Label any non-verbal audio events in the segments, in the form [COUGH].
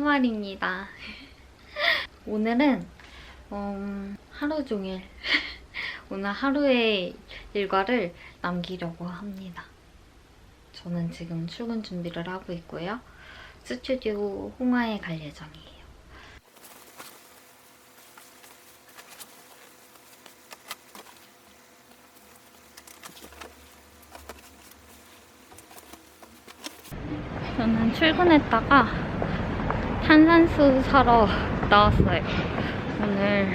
호말입니다. 오늘은 음, 하루 종일 오늘 하루의 일과를 남기려고 합니다. 저는 지금 출근 준비를 하고 있고요. 스튜디오 홍화에 갈 예정이에요. 저는 출근했다가 탄산수 사러 나왔어요. 오늘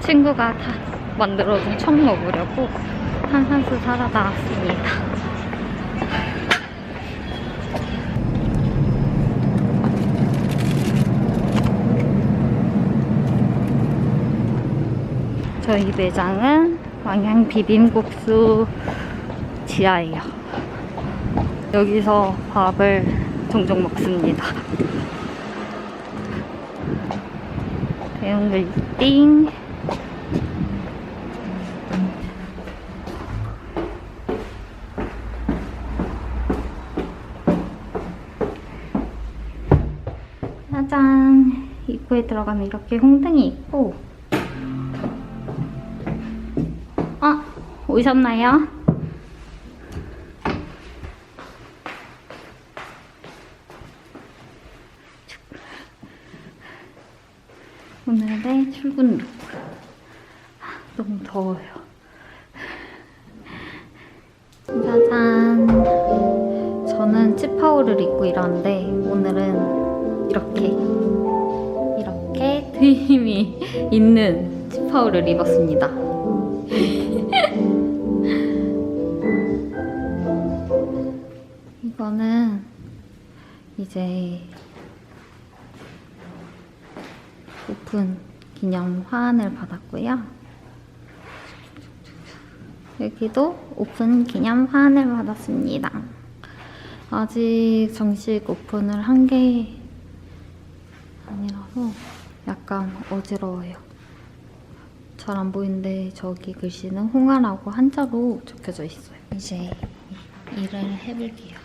친구가 다 만들어준 청 먹으려고 탄산수 사러 나왔습니다. 저희 매장은 왕양 비빔국수 지하예요. 여기서 밥을 종종 먹습니다. 대형 빌딩. 짜잔. 입구에 들어가면 이렇게 홍등이 있고. 어, 오셨나요? 오늘의 출근 룩. 너무 더워요. 짜잔. 저는 치파오를 입고 일하는데 오늘은 이렇게 이렇게 트임이 있는 치파오를 입었습니다. [LAUGHS] 이거는 이제 오픈 기념 화환을 받았고요. 여기도 오픈 기념 화환을 받았습니다. 아직 정식 오픈을 한 게 아니라서 약간 어지러워요. 잘 안 보이는데 저기 글씨는 홍아라고 한자로 적혀져 있어요. 이제 일을 해볼게요.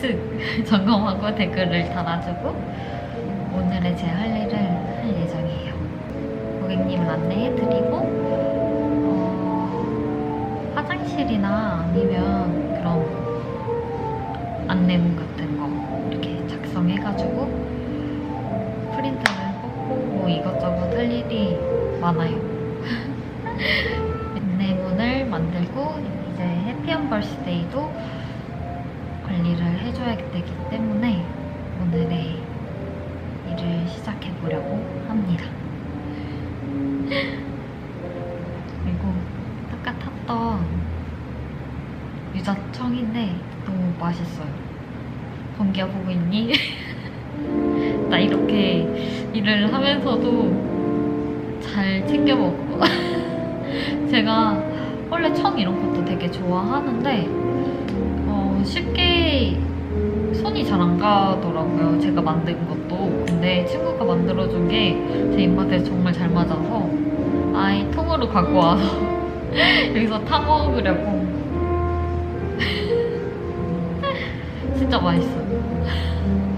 쓱 [LAUGHS] 점검하고 댓글을 달아주고 오늘의 제 할 일을 할 예정이에요. 고객님을 안내해드리고 어, 화장실이나 아니면 그런 안내문 같은 거 이렇게 작성해가지고 프린터를 뽑고 뭐 이것저것 할 일이 많아요. [LAUGHS] 안내문을 만들고 이제 해피언 벌스데이도 관리를 해줘야 되기 때문에 오늘의 일을 시작해 보려고 합니다. 그리고 아까 탔던 유자청인데 너무 맛있어요. 번기야 보고 있니? [LAUGHS] 나 이렇게 일을 하면서도 잘 챙겨 먹고 [LAUGHS] 제가 원래 청 이런 것도 되게 좋아하는데 어, 쉽게 손이 잘 안 가더라고요. 제가 만든 것도. 근데 친구가 만들어준 게 제 입맛에 정말 잘 맞아서 아이 통으로 갖고 와서 [LAUGHS] 여기서 타 먹으려고. [LAUGHS] 진짜 맛있어. 얼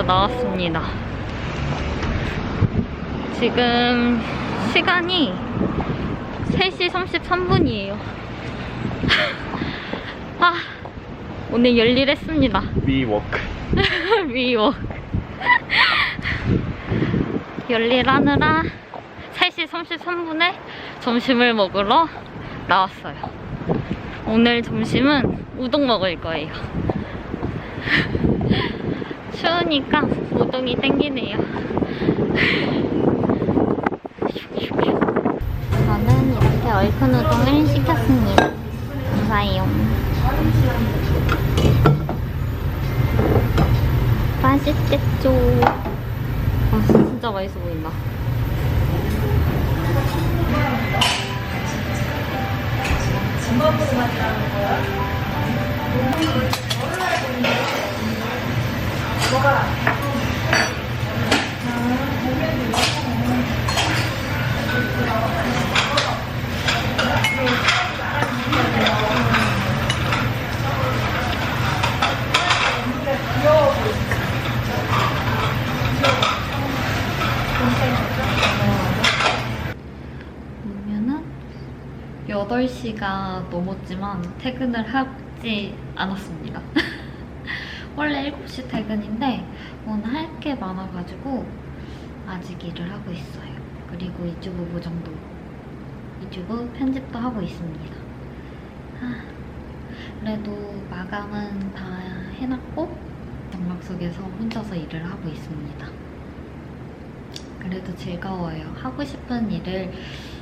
먹으러 나왔습니다. 지금 시간이 3시 33분이에요. [LAUGHS] 아, 오늘 열일했습니다. 위워크 미워. [LAUGHS] 열일하느라 3시 33분에 점심을 먹으러 나왔어요. 오늘 점심은 우동 먹을 거예요. [LAUGHS] 추우니까 우동이 땡기네요. 저는 이렇게 얼큰 우동을 시켰습니다. 감사해요. 맛있겠죠? 아, 진짜 맛있어 보인다. 그러면은 8시가 넘었지만 퇴근을 하지 않았습니다. [LAUGHS] 원래 7시 퇴근인데 오늘 할 게 많아가지고 아직 일을 하고 있어요. 그리고 유튜브 보정도 유튜브 편집도 하고 있습니다. 아, 그래도 마감은 다 해놨고 장막 속에서 혼자서 일을 하고 있습니다. 그래도 즐거워요. 하고 싶은 일을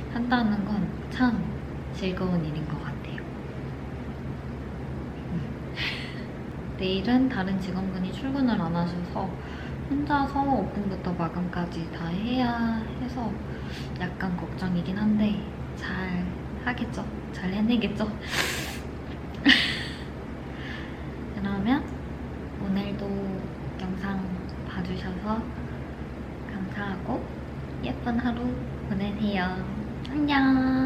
한다는 건 참 즐거운 일인 것 같아요. 음. 내일은 다른 직원분이 출근을 안 하셔서 혼자서 오픈부터 마감까지 다 해야 해서 약간 걱정이긴 한데 잘 하겠죠? 잘 해내겠죠? [LAUGHS] 그러면 오늘도 영상 봐주셔서 감사하고 예쁜 하루 보내세요. 안녕.